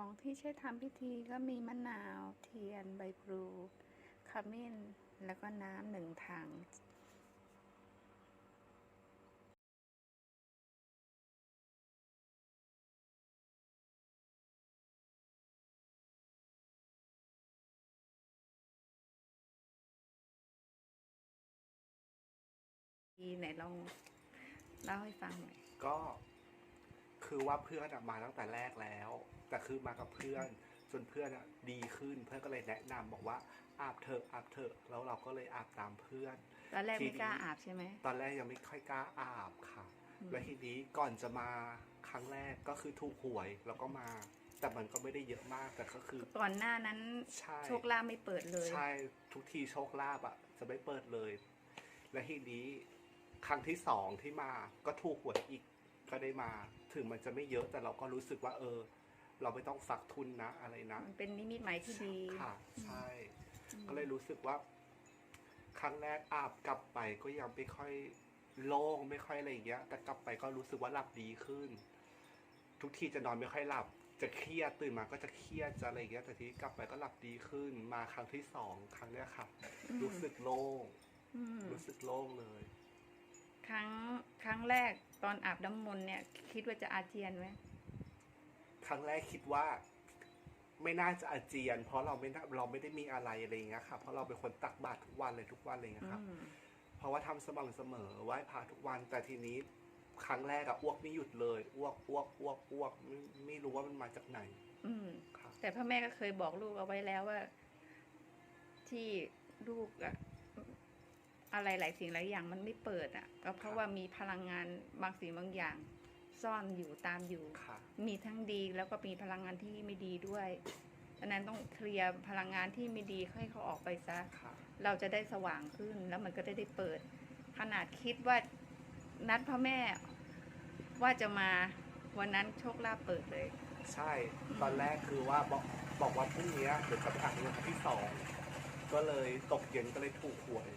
ของที่ใช้ทำพิธีก็มีมะนาวเทียนใบพลูขมิ้น แล้วก็น้ำหนึ่งถังดีไหนลองเล่าให้ฟังหน่อยก็ คือว่าเพื่อนอะมาตั้งแต่แรกแล้ว แต่คือมากับเพื่อนจนเพื่อนอะดีขึ้น เพื่อนก็เลยแนะนำบอกว่าอาบเถอะอาบเถอะแล้วเราก็เลยอาบตามเพื่อน ตอนแรกทีไม่นี้กล้าอาบใช่ไหมตอนแรกยังไม่ค่อยกล้าอาบค่ะอืมแล้วทีนี้ก่อนจะมาครั้งแรกก็คือถูกหวยแล้วก็มา แต่มันก็ไม่ได้เยอะมากแต่ก็คือก่อนหน้านั้นใช่โชคลาภไม่เปิดเลยใช่ทุกทีโชคลาภอะจะไม่เปิดเลย และทีนี้ครั้งที่สองที่มาก็ถูกหวยอีกก็ได้มา ถึงมันจะไม่เยอะแต่เราก็รู้สึกว่า เออ เราไม่ต้องฝักทุนนะอะไรนะ มันเป็นนิมิตหมายที่ดี ค่ะ ใช่อืมก็เลยรู้สึกว่า ครั้งแรกอาบกลับไปก็ยังไม่ค่อยโล่งไม่ค่อยอะไรอย่างเงี้ย แต่กลับไปก็รู้สึกว่าหลับดีขึ้น ทุกทีจะนอนไม่ค่อยหลับ จะเครียดตื่นมาก็จะเครียดจะอะไรอย่างเงี้ยแต่ทีนี้กลับไปก็หลับดีขึ้น มาครั้งที่สองครั้งเนี้ยค่ะอืมรู้สึกโล่งอืมรู้สึกโล่งเลย ครั้งครั้งแรกตอนอาบน้ำมนต์เนี่ย คิดว่าจะอาเจียนไหมครั้งแรกคิดว่า ไม่น่าจะอาเจียน เพราะเราไม่น่าเราไม่ได้มีอะไรอะไรอย่างเงี้ยค่ะเพราะเราเป็นคนตักบาตรทุกวันเลยทุกวันอะไรอย่างเงี้ยครับอืมเพราะว่าทำสม่ำเสมอไหว้พระทุกวันแต่ทีนี้ครั้งแรกอะอ้วกไม่หยุดเลยอ้วกอ้วกอ้วกอ้วกไม่ไม่รู้ว่ามันมาจากไหน อืมครับแต่พ่อแม่ก็เคยบอกลูกเอาไว้แล้วว่า ที่ลูกอะ อะไรหลายสิ่งหลายอย่างมันไม่เปิดอะก็เพราะว่ามีพลังงานบางสิ่งบางอย่าง ซ่อนอยู่ตามอยู่ค่ะมีทั้งดีแล้วก็มีพลังงานที่ไม่ดีด้วยดังนั้นต้องเคลียร์พลังงานที่ไม่ดีให้เขาออกไปซะค่ะเราจะได้สว่างขึ้นแล้วมันก็ได้ได้เปิด ขนาดคิดว่านัดพ่อแม่ว่าจะมาวันนั้นโชคลาภเปิดเลย ใช่ ตอนแรกคือว่าบอกบอกว่าพรุ่งนี้เดี๋ยวจะไปอ่านเงินครั้งที่สองก็เลยตกเย็นก็เลยถูกหวย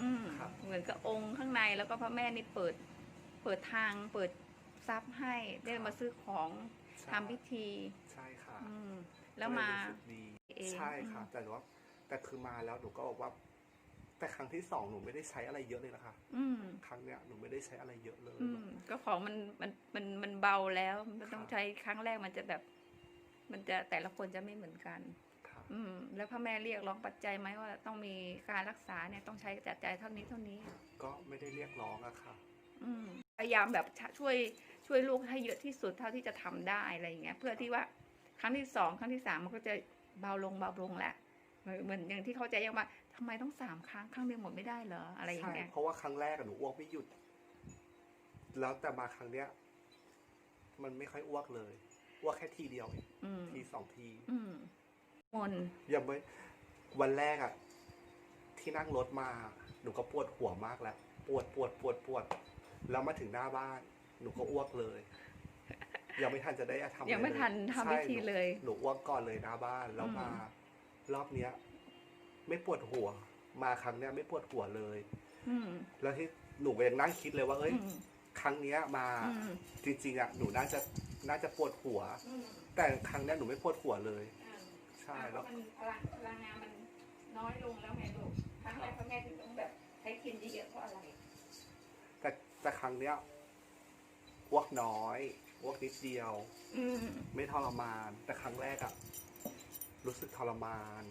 อืมครับ เหมือนกับองค์ข้างในแล้วก็พระแม่นี่เปิด เปิดทางเปิดทรัพย์ให้ได้มาซื้อของใช่ทำพิธี ใช่ค่ะอืม แล้วมา ก็เลยรู้สึกดีเองใช่ค่ะ อืม แต่ว่าแต่คือมาแล้วหนูก็บอกว่า แต่ครั้งที่สองหนูไม่ได้ใช้อะไรเยอะเลยนะคะ อืม ครั้งเนี้ยหนูไม่ได้ใช้อะไรเยอะเลย อืม ก็ของมันมันมันมันเบาแล้ว มันต้องครับใช้ครั้งแรกมันจะแบบ มันจะแต่ละคนจะไม่เหมือนกันค่ะ อืม แล้วพ่อแม่เรียกร้องปัจจัยไหมว่าต้องมีการรักษาเนี่ยต้องใช้จัดจ่ายเท่านี้เท่านี้ ก็ไม่ได้เรียกร้องอะค่ะ อืมพยายามแบบช่วยช่วยลูกให้เยอะที่สุดเท่าที่จะทำได้อะไรอย่างเงี้ย เพื่อที่ว่าครั้งที่สองครั้งที่สามมันก็จะเบาลงเบาลงแหละเหมือนเหมือนอย่างที่เขาใจยังว่าทำไมต้องสามครั้งครั้งเดียวหมดไม่ได้เหรออะไรอย่างใช่เงี้ยเพราะว่าครั้งแรกอะหนูอ้วกไม่หยุด แล้วแต่มาครั้งเนี้ย มันไม่ค่อยอ้วกเลยอ้วกแค่ทีเดียวเองอืมทีสองที อื มมนต์ยังไม่วันแรกอะที่นั่งรถมา หนูก็ปวดหัวมากแล้วปวดปวดปวดปวด แล้วมาถึงหน้าบ้าน หนูก็อ้วกเลย ยังไม่ทันจะได้ทำอะรยังไม่ทันทำพิธีใช่หนูเลย หนูอ้วกก่อนเลยหน้าบ้านแล้วอืมมารอบเนี้ย ไม่ปวดหัว มาครั้งเนี้ยไม่ปวดหัวเลยอืมแล้วที่หนูก็ยังนั่งคิดเลยว่า เอ้ยอืมครั้งเนี้ยมาอืมจริงๆอะหนูน่าจะน่าจะปวดหัวอืมแต่ครั้งเนี้ยหนูไม่ปวดหัวเลยอ่า ใช่เพแล้ว ราะมันพลังพลังงานมันน้อยลงแล้วไงลูกครั้งแรกพ่อแม่ถึงต้องแบบใช้กินเยอะๆเพราะอะไร แต่แต่ครั้งเนี้ยอ้วกน้อยอ้วกนิดเดียว อืมไม่ทรมาน แต่ครั้งแรกอะรู้สึกทรมาน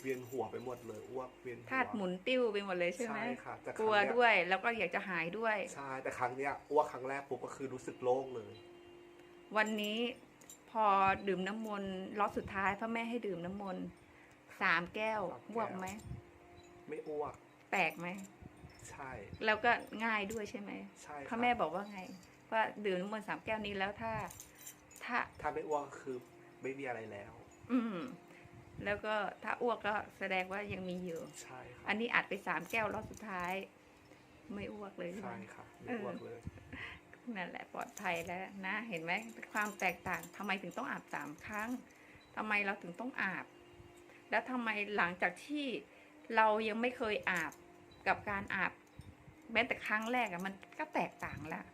เวียนหัวไปหมดเลยอ้วกเวียนหัว ธาตุหมุนติ้วไปหมดเลยใช่ไหมใช่ค่ะแต่คกรั้ลังวเนี้ยด้วยแล้วก็อยากจะหายด้วย ใช่แต่ครั้งเนี้ยอ้วกครั้งแรกปุ๊บก็คือรู้สึกโล่งเลย วันนี้ พอดื่มน้ำมนต์ล็อตสุดท้ายพ่อแม่ให้ดื่มน้ำมนต์สามแก้วสามแก้ว อ้วกไหมไม่อ้วก แปลกไหมใช่แล้วก็ง่ายด้วยใช่ไหมใช่พ่อแม่บอกว่าไง ว่าดื่มน้ำมนต์สามแก้วนี้แล้วถ้า ถ้า ถ้าไม่อ้วกก็คือไม่มีอะไรแล้ว อืม แล้วก็ถ้าอ้วกก็แสดงว่ายังมีอยู่ ใช่ค่ะอันนี้อัดไปสามแก้วรอบสุดท้าย ไม่อ้วกเลยใช่ใช่ไหมค่ะไม่อ้วกเลย นั่นแหละปลอดภัยแล้วนะ เห็นไหมความแตกต่างทำไมถึงต้องอาบสามครั้งทำไมเราถึงต้องอาบ แล้วทำไมหลังจากที่เรายังไม่เคยอาบกับการอาบ แม้แต่ครั้งแรกอะมันก็แตกต่างแล้ว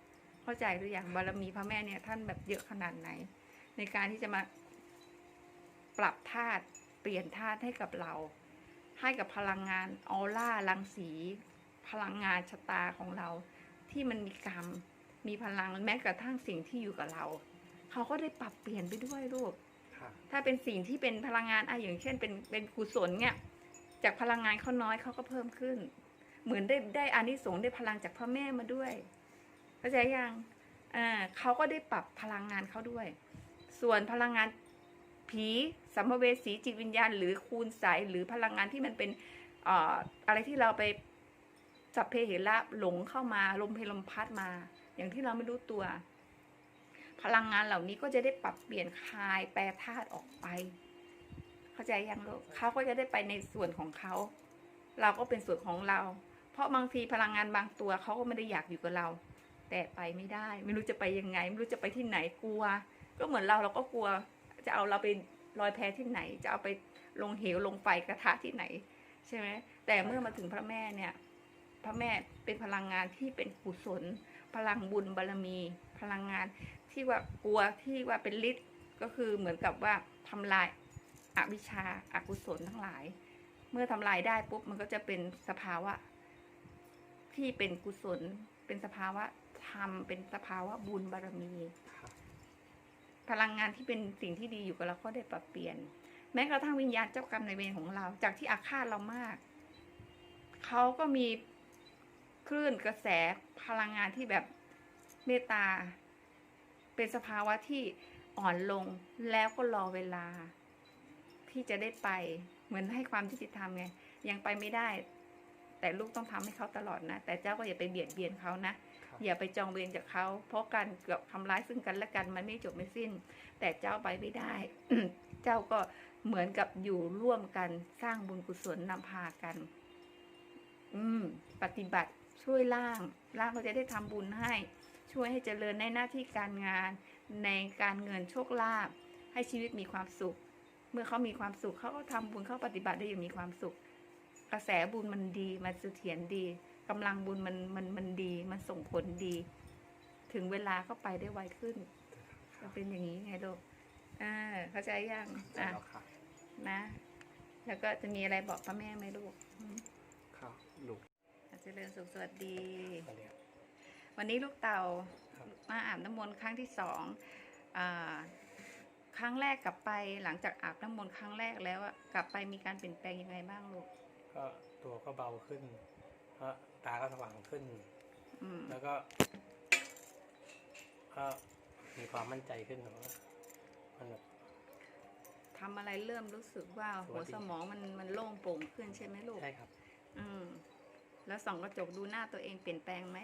เข้าใจหรือยังบารมีพระแม่เนี่ยท่านแบบเยอะขนาดไหน ในการที่จะมาปรับธาตุเปลี่ยนธาตุให้กับเรา ให้กับพลังงานออร่ารังสี พลังงานชะตาของเราที่มันมีกรรม มีพลังแม้กระทั่งสิ่งที่อยู่กับเรา เขาก็ได้ปรับเปลี่ยนไปด้วยลูกค่ะถ้าเป็นสิ่งที่เป็นพลังงานอะอย่างเช่น เป็นเป็นกุศลเนี่ยจากพลังงานเขาน้อยเขาก็เพิ่มขึ้น เหมือนได้ได้อานิสงส์ได้พลังจากพ่อแม่มาด้วยเข้าใจยังอ่าเขาก็ได้ปรับพลังงานเขาด้วย ส่วนพลังงานผีสัมภเวสีจิตวิญญาณ หรือคูณใสหรือพลังงานที่มันเป็นเอ่ออะไรที่เราไปสัพเพเหระหลงเข้ามาลมเพลลมพัดมา อย่างที่เราไม่รู้ตัว พลังงานเหล่านี้ก็จะได้ปรับเปลี่ยนคลายแปรธาตุออกไป เข้าใจยังลูกเขาก็จะได้ไปในส่วนของเขา เราก็เป็นส่วนของเรา เพราะบางทีพลังงานบางตัวเขาก็ไม่ได้อยากอยู่กับเรา แต่ไปไม่ได้ ไม่รู้จะไปยังไง ไม่รู้จะไปที่ไหนกลัว ก็เหมือนเราเราก็กลัว จะเอาเราไปลอยแพที่ไหน จะเอาไปลงเหวลงไฟกระทะที่ไหน ใช่ไหมแต่เมื่อมาถึงพระแม่เนี่ย พระแม่เป็นพลังงานที่เป็นกุศล พลังบุญบารมี พลังงานที่ว่ากลัวที่ว่าเป็นฤทธิ์ก็คือเหมือนกับว่าทำลายอวิชชาอากุศลทั้งหลาย เมื่อทำลายได้ปุ๊บมันก็จะเป็นสภาวะ ที่เป็นกุศล เป็นสภาวะธรรมเป็นสภาวะบุญบารมี พลังงานที่เป็นสิ่งที่ดีอยู่กับเราก็ได้ปรับเปลี่ยน แม้กระทั่งวิญญาณเจ้ากรรมในเวรของเรา จากที่อาฆาตเรามากเขาก็มี คลื่นกระแสพลังงานที่แบบเมตตา เป็นสภาวะที่อ่อนลงแล้วก็รอเวลา ที่จะได้ไปเหมือนให้ความยุติธรรมไง ยังไปไม่ได้ แต่ลูกต้องทำให้เขาตลอดนะ แต่เจ้าก็อย่าไปเบียดเบียนเขานะค่ะอย่าไปจองเวรจากเขา เพราะการเกือบทำร้ายซึ่งกันและกันมันไม่จบไม่สิ้น แต่เจ้าไปไม่ได้ เจ้าก็เหมือนกับอยู่ร่วมกันสร้างบุญกุศลนำพากัน อืม ปฏิบัติ ช่วยล่างล่างก็จะได้ทำบุญให้ ช่วยให้เจริญในหน้าที่การงาน ในการเงินโชคลาภให้ชีวิตมีความสุข เมื่อเขามีความสุขเขาก็ทำบุญเขาปฏิบัติได้อย่างมีความสุข กระแสบุญมันดีมันเสถียรดีกำลังบุญมันมันมันดีมันส่งผลดี ถึงเวลาก็ไปได้ไวขึ้นมันเป็นอย่างนี้ไงลูกอ่าเข้าใจยังได้อะแล้วค่ะนะ แล้วก็จะมีอะไรบอกพ่อแม่ไหมลูกอืมค่ะหนู เจริญสุขสวัสดีเขาเรียกวันนี้ลูกเต่าครับมาอาบน้ำมนต์ครั้งที่สองอาครั้งแรกกลับไปหลังจากอาบน้ำมนต์ครั้งแรกแล้วอะกลับไปมีการเปลี่ยนแปลงยังไงบ้างลูก ก็ตัวก็เบาขึ้นก็ตาก็สว่างขึ้นอืมแล้วก็ก็มีความมั่นใจขึ้นนะว่ามันแบบทำอะไรเริ่มรู้สึกว่าสหัวัวสดีสมองมันมันโล่งโปร่งขึ้นใช่ไหมลูก ใช่ครับ อืม แล้วส่องกระจกดูหน้าตัวเองเปลี่ยนแปลงไหม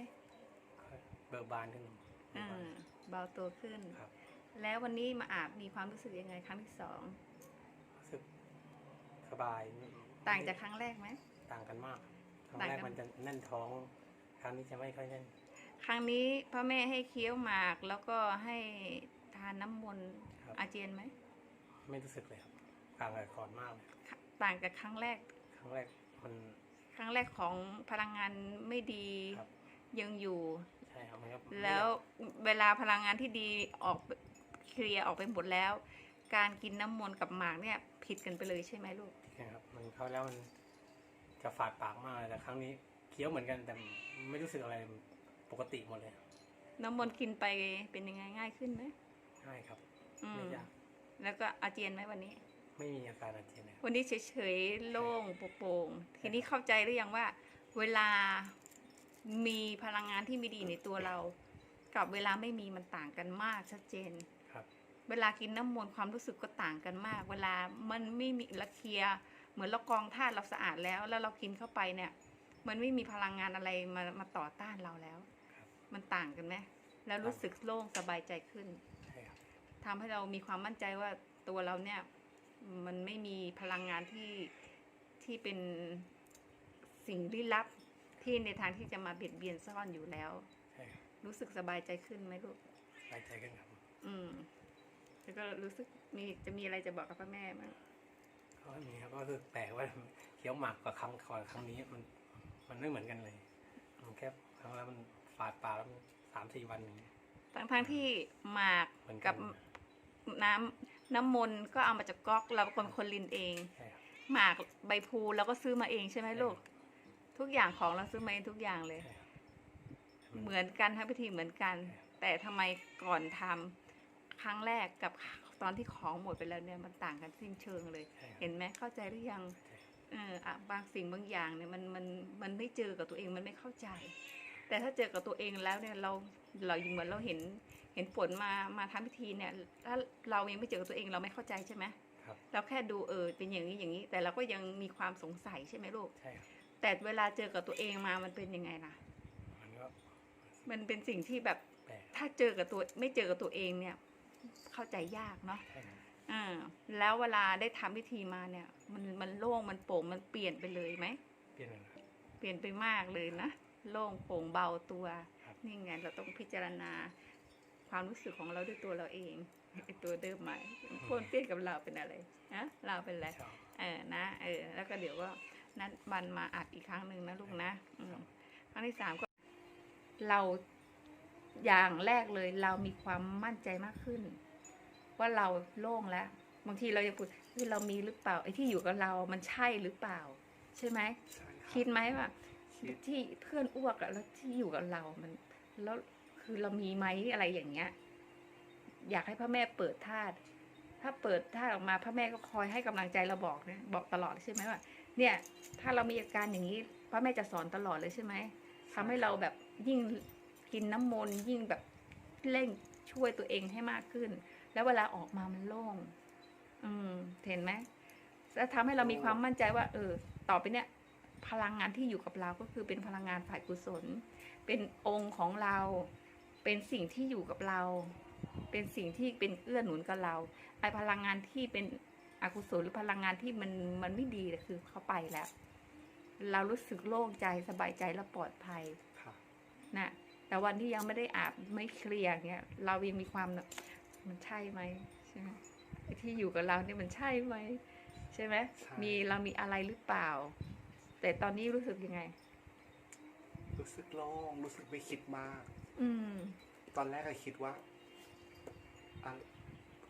ก็เบิกบานขึ้นเบิอ่กบานาเบาตัวขึ้น ครับ แล้ววันนี้มาอาบมีความรู้สึกยังไงครั้งที่สองรู้สึกสบายต่างจากครั้งแรกไหม ต่างกันมากครั้งต่างแรกักนมันจะแน่นท้องครั้งนี้จะไม่ค่อยแน่นครั้งนี้พ่อแม่ให้เคี้ยวหมากแล้วก็ให้ทานน้ำมนต์ครับ อาเจียนไหมไม่รู้สึกเลยครับ ต่างกับก่อนมากเลยต่างจากครั้งแรก ครั้งแรกมันค รั้งแรกของพลังงานไม่ดีครับ ยังอยู่ ใช่ครับมันก็แล้วเวลาพลังงานที่ดีออกเคลียร์ออกไปหมดแล้ว การกินน้ำมนต์กับหมากเนี่ยผิดกันไปเลยใช่ไหมลูกใช่ครับ มันเข้าแล้วมันจะฝาดปากมากเลยแต่ครั้งนี้เคี้ยวเหมือนกันแต่ไม่รู้สึกอะไรปกติหมดเลยน้ำมนต์กินไปเป็นยังไงง่ายขึ้นไหมง่ายครับ อืมไม่ยาก แล้วก็อาเจียนไหมวันนี้ ไม่มีอาการอาเจียนเลยครับ วันนี้เฉยๆ โล่งโปร่งๆทีนี้เข้าใจหรือยังว่า เวลามีพลังงานที่ไม่ดีในตัวเรา กับเวลาไม่มีมันต่างกันมากชัดเจนครับ เวลากินน้ำมนต์ความรู้สึกก็ต่างกันมาก เวลามันไม่มีละเคลียร์เหมือนเรากรองธาตุเราสะอาดแล้ว แล้วเรากินเข้าไปเนี่ย มันไม่มีพลังงานอะไรมามาต่อต้านเราแล้วครับมันต่างกันไหมแล้วรู้สึกโล่งสบายใจขึ้นใช่ครับทำให้เรามีความมั่นใจว่าตัวเราเนี่ย มันไม่มีพลังงานที่ที่เป็นสิ่งลี้ลับที่ในทางที่จะมาเบียดเบียนซ่อนอยู่แล้ว ใช่ครับรู้สึกสบายใจขึ้นไหมลูก สบายใจขึ้นครับอืม แล้วก็รู้สึกมีจะมีอะไรจะบอกกับพ่อแม่มั้งก็มีครับก็คือแปลกว่าเคี้ยวหมากกับครั้งก่อนครั้งนี้มัน มันไม่เหมือนกันเลยมันแค่ครั้งแล้วมันฝาดปากแล้วมันสามสี่วันอย่างเงี้ย ทั้งทั้งที่หมากเหมือนกักับนน้ำ น้ำมนต์ก็เอามาจากก๊อกเราเป็นคนคนลินเอง ใช่ครับหมากใบพลูเราก็ซื้อมาเองใช่ไหมลูก ทุกอย่างของเราซื้อมาเองทุกอย่างเลย ใช่ครับเหมือนกันทั้งพิธีเหมือนกัน แต่ทำไมก่อนทำครั้งแรกกับตอนที่ของหมดไปแล้วเนี่ยมันต่างกันสิ้นเชิงเลย ใช่ครับ เห็นไหมเข้าใจหรือยัง เอออะบางสิ่งบางอย่างเนี่ยมันมันมันไม่เจอกับตัวเองมันไม่เข้าใจ แต่ถ้าเจอกับตัวเองแล้วเนี่ยเราเรายิ่งเหมือนเราเห็นเห็นฝนมามาทำพิธีเนี่ยถ้าเรายังไม่เจอกับตัวเองเราไม่เข้าใจใช่ไหมครับเราแค่ดูเออเป็นอย่างนี้อย่างนี้ แต่เราก็ยังมีความสงสัยใช่ไหมลูกใช่ครับแต่เวลาเจอกับตัวเองมามันเป็นยังไงล่ะ มันก็มันเป็นสิ่งที่แบบแปลกถ้าเจอกับตัวไม่เจอกับตัวเองเนี่ย เข้าใจยากเนาะใช่ครับอ่าแล้วเวลาได้ทำพิธีมาเนี่ย มันมันโล่งมันโปร่งมันเปลี่ยนไปเลยไหมเปลี่ยนเลยครับ เปลี่ยนไปมากเลยนะ โล่งโปร่งเบาตัวครับนี่ไงเราต้องพิจารณาความรู้สึกของเราด้วยตัวเราเองไอตัวเดิมใหม่พ่นเปลี่ยนกับเราเป็นอะไรนะเราเป็นอะไรชอบเออนะ เออ แล้วก็เดี๋ยวก็นัดบันมาอัดอีกครั้งหนึ่งนะลูกนะอืมครั้งที่สามก็ เราอย่างแรกเลย เรามีความมั่นใจมากขึ้น ว่าเราโล่งแล้วบางทีเรายังพูดเฮ้ยเรามีหรือเปล่าไอ้ที่อยู่กับเรา มันใช่หรือเปล่า ใช่ไหมใช่รับคิดไหมว่าคิด ที่เพื่อนอ้วกอะแล้วที่อยู่กับเรามัน แล้วคือเรามีไหมอะไรอย่างเงี้ย อยากให้พระแม่เปิดธาตุถ้าเปิดธาตุออกมาพระแม่ก็คอยให้กำลังใจเราบอกนะบอกตลอดใช่ไหมว่า เนี่ย ถ้าเรามีอาการอย่างนี้ พระแม่จะสอนตลอดเลยใช่ไหมทำให้เราแบบยิ่งกินน้ำมนต์ยิ่งแบบเร่งช่วยตัวเองให้มากขึ้น แล้วเวลาออกมามันโล่ง อืม เห็นไหมแล้วทำให้เรามีความมั่นใจว่า เออ ต่อไปเนี่ย พลังงานที่อยู่กับเราก็คือเป็นพลังงานฝ่ายกุศล เป็นองค์ของเรา เป็นสิ่งที่อยู่กับเรา เป็นสิ่งที่เป็นเอื้อหนุนกับเรา ไอพลังงานที่เป็นอกุศลหรือพลังงานที่มันมันไม่ดีคือเขาไปแล้ว เรารู้สึกโล่งใจสบายใจและปลอดภัยค่ะนะแต่วันที่ยังไม่ได้อาบไม่เคลียร์เงี้ยเรายังมีความแบบมันใช่ไหมใช่ไหมไอ้ที่อยู่กับเราเนี่ยมันใช่ไหมใช่ไหมใช่มีเรามีอะไรหรือเปล่า แต่ตอนนี้รู้สึกยังไง รู้สึกโล่งรู้สึกไม่คิดมาก อืม ตอนแรกก็คิดว่าอะ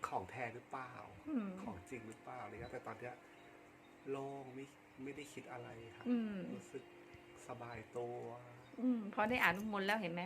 ของแท้หรือเปล่า อืม ของจริงหรือเปล่าอะไรเงี้ยแต่ตอนเนี้ยโล่งไม่ไม่ได้คิดอะไรค่ะอืม รู้สึกสบายตัว อืมพอได้อ่านมนต์แล้วเห็นไหม